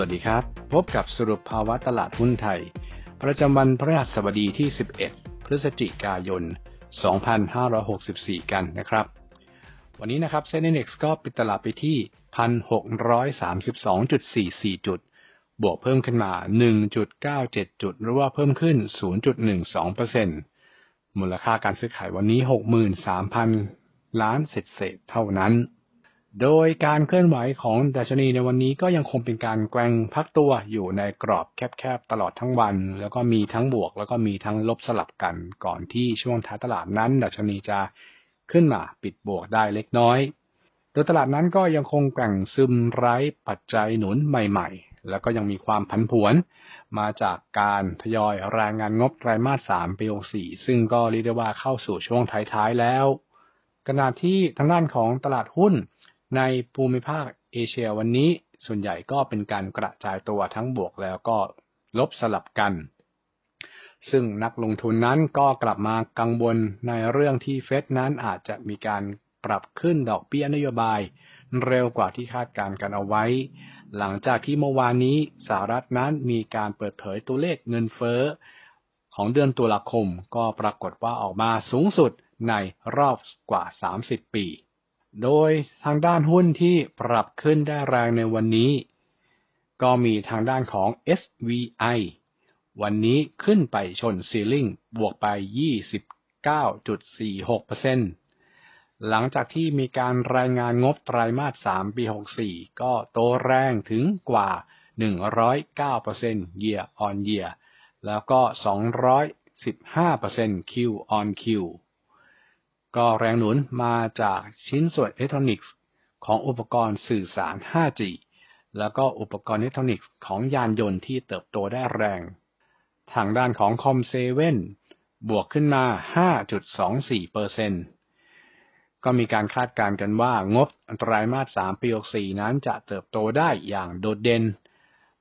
วัสดีครับ พบกับสรุปภาวะตลาดหุ้นไทย ประจำวันพฤหัสบดีที่ 11 พฤศจิกายน 2564 กันนะครับ วันนี้นะครับเซ็น Index ก็ปิดตลาดไปที่ 1,632.44 จุด บวกเพิ่มขึ้นมา 1.97 จุด หรือว่าเพิ่มขึ้น 0.12%มูลค่าการซื้อขายวันนี้ 63,000 ล้านเศษๆเท่านั้น โดยการเคลื่อนไหวของดัชนีในวันนี้ก็ยังคงเป็นการแกว่งพักตัวอยู่ในกรอบแคบๆตลอดทั้งวัน แล้วก็มีทั้งบวก แล้วก็มีทั้งลบสลับกันก่อนที่ช่วงท้ายตลาดนั้น ดัชนีจะขึ้นมาปิดบวกได้เล็กน้อย โดยตลาดนั้นก็ยังคงแกว่งซึมไร้ปัจจัยหนุนใหม่ๆ แล้วก็ยังมีความผันผวน มาจากการทยอยรายงานงบไตรมาส3ปี64ซึ่งก็เรียกได้ว่าเข้าสู่ช่วงท้ายๆแล้วขณะที่ทางด้านของตลาดหุ้น ในภูมิภาคเอเชียวันนี้ส่วนใหญ่ก็เป็นการกระจายตัวทั้งบวกแล้วก็ลบสลับกัน ซึ่งนักลงทุนนั้นก็กลับมากังวลในเรื่องที่เฟดนั้นอาจจะมีการปรับขึ้นดอกเบี้ยนโยบายเร็วกว่าที่คาดการกันเอาไว้ หลังจากที่เมื่อวานนี้สหรัฐนั้นมีการเปิดเผยตัวเลขเงินเฟ้อของเดือนตุลาคมก็ปรากฏว่าออกมาสูงสุดในรอบกว่า 30 ปี โดยทางด้านหุ้นที่ปรับขึ้นได้แรงในวันนี้ ก็มีทางด้านของ SVI วันนี้ขึ้นไปชนซีลิงบวกไป 29.46%หลังจากที่มีการรายงานงบไตรมาส 3 ปี 64 ก็โตแรงถึงกว่า 109% year on year แล้วก็ 215% Q on Q ก็แรงหนุนมาจากชิ้นส่วนอิเล็กทรอนิกส์ของอุปกรณ์สื่อสาร 5G แล้วก็อุปกรณ์อิเล็กทรอนิกส์ของยานยนต์ที่เติบโตได้แรง ทางด้านของคอมเซเว่นบวกขึ้นมา 5.24%ก็มีการคาดการณ์กันว่างบไตรมาส 3 ปี 64 นั้นจะเติบโตได้อย่างโดดเด่น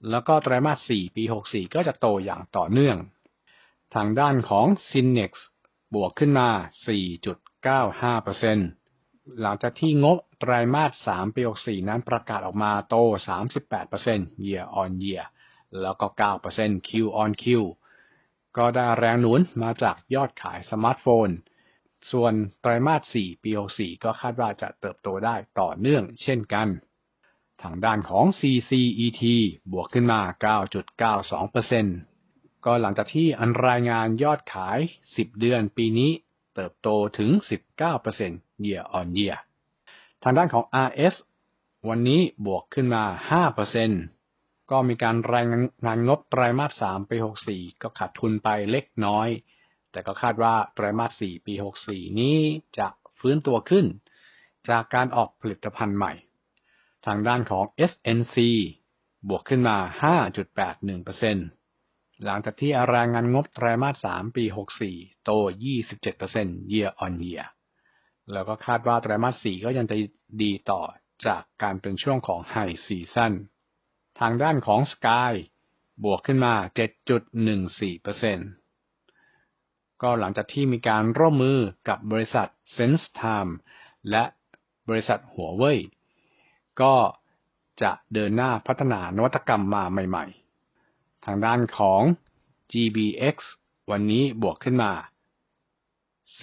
แล้วก็ไตรมาส 4 ปี 64 ก็จะโตอย่างต่อเนื่อง ทางด้านของ Synex บวกขึ้นมา 95%หลังจากที่งบไตรมาส 3 ปี 64 นั้นประกาศออกมาโต 38% year on year แล้วก็ 9% Q on Q ก็ได้แรงหนุนมาจากยอดขายสมาร์ทโฟน ส่วนไตรมาส 4 ปี 64 ก็คาดว่าจะเติบโตได้ต่อเนื่องเช่นกัน ทางด้านของ CCET บวกขึ้นมา 9.92%ก็หลังจากที่อันรายงานยอดขาย 10 เดือนปีนี้ เติบโตถึง 19% year on year ทางด้านของ RS วันนี้บวกขึ้นมา 5%ก็มีการรายงานงบไตรมาส 3 ปี 64 ก็ขาดทุนไปเล็กน้อย แต่ก็คาดว่าไตรมาส 4 ปี 64 นี้จะฟื้นตัวขึ้น จากการออกผลิตภัณฑ์ใหม่ ทางด้านของ SNC บวกขึ้นมา 5.81% หลังจากที่รายงานงบไตรมาส3ปี 64 โต 27% year on year แล้วก็คาดว่าไตรมาส4ก็ยังจะดีต่อจากการเป็นช่วงของ High Season ทางด้านของ Sky บวกขึ้นมา 7.14%ก็หลังจากที่มีการร่วมมือกับบริษัท SenseTime และบริษัทหัวเว่ยก็จะเดินหน้าพัฒนานวัตกรรมมาใหม่ๆ ทางด้านของ GBX วันนี้บวกขึ้นมา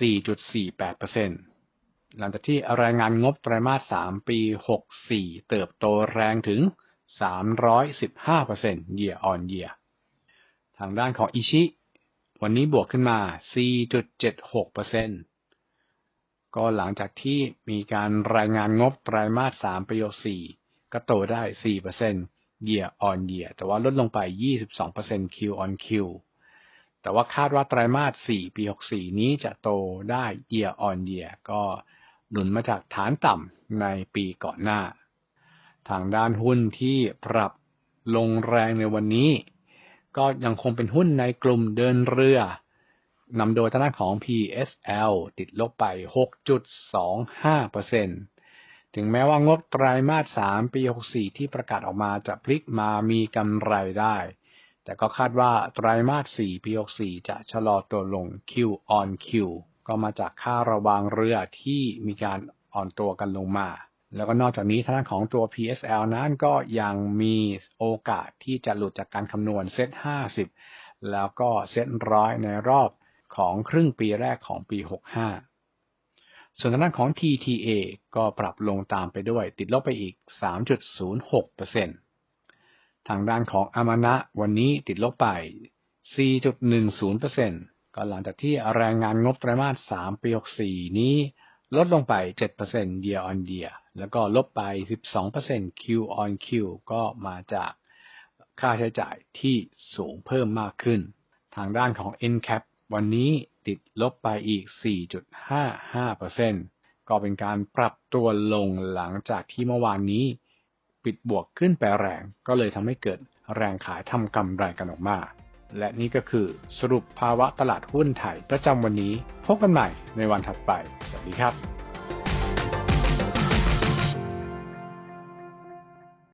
4.48%หลังจากที่รายงานงบไตรมาส 3 ปี 64 เติบโตแรงถึง 315% year on year ทางด้านของอิชิ วันนี้บวกขึ้นมา 4.76%ก็หลังจากที่มีการรายงานงบไตรมาส 3 ปี 64 ก็โตได้ 4% year on year แต่ว่าลดลงไป 22% Q on Q แต่ว่าคาดว่าไตรมาส 4 ปี 64 นี้จะโตได้ year on year ก็หนุนมาจากฐานต่ำในปีก่อนหน้า ทางด้านหุ้นที่ปรับลงแรงในวันนี้ ก็ยังคงเป็นหุ้นในกลุ่มเดินเรือนำโดยทางด้านของ PSL ติดลบไป 6.25% ถึงแม้ว่างบไตรมาส 3 ปี 64 ที่ประกาศออกมาจะพลิกมามีกำไรได้ แต่ก็คาดว่าไตรมาส 4 ปี 64 จะชะลอตัวลง Q on Q ก็มาจากค่าระวางเรือที่มีการอ่อนตัวกันลงมา แล้วก็นอกจากนี้ทางด้านของตัว PSL นั้นก็ยังมีโอกาสที่จะหลุดจากการคำนวณเซต50 แล้วก็เซตร้อยในรอบของครึ่งปีแรกของปี 65 ส่วนทางด้านของ TTA ก็ปรับลงตามไปด้วย ติดลบไปอีก 3.06%ทางด้านของอามานะวันนี้ติดลบไป 4.10%ก็หลังจากที่แรายงานงบไตรมาส 3 ปี 64 นี้ลดลงไป 7% year on year แล้วก็ลบไป 12% Q on Q ก็มาจากค่าใช้จ่ายที่สูงเพิ่มมากขึ้น ทางด้านของ NCAP วันนี้ ติดลบไปอีก 4.55%ก็เป็นการปรับตัวลงหลังจากที่เมื่อวานนี้ ปิดบวกขึ้นไปแรง ก็เลยทำให้เกิดแรงขายทำกำไรกันออกมา และนี่ก็คือสรุปภาวะตลาดหุ้นไทยประจำวันนี้ พบกันใหม่ในวันถัดไป สวัสดีครับ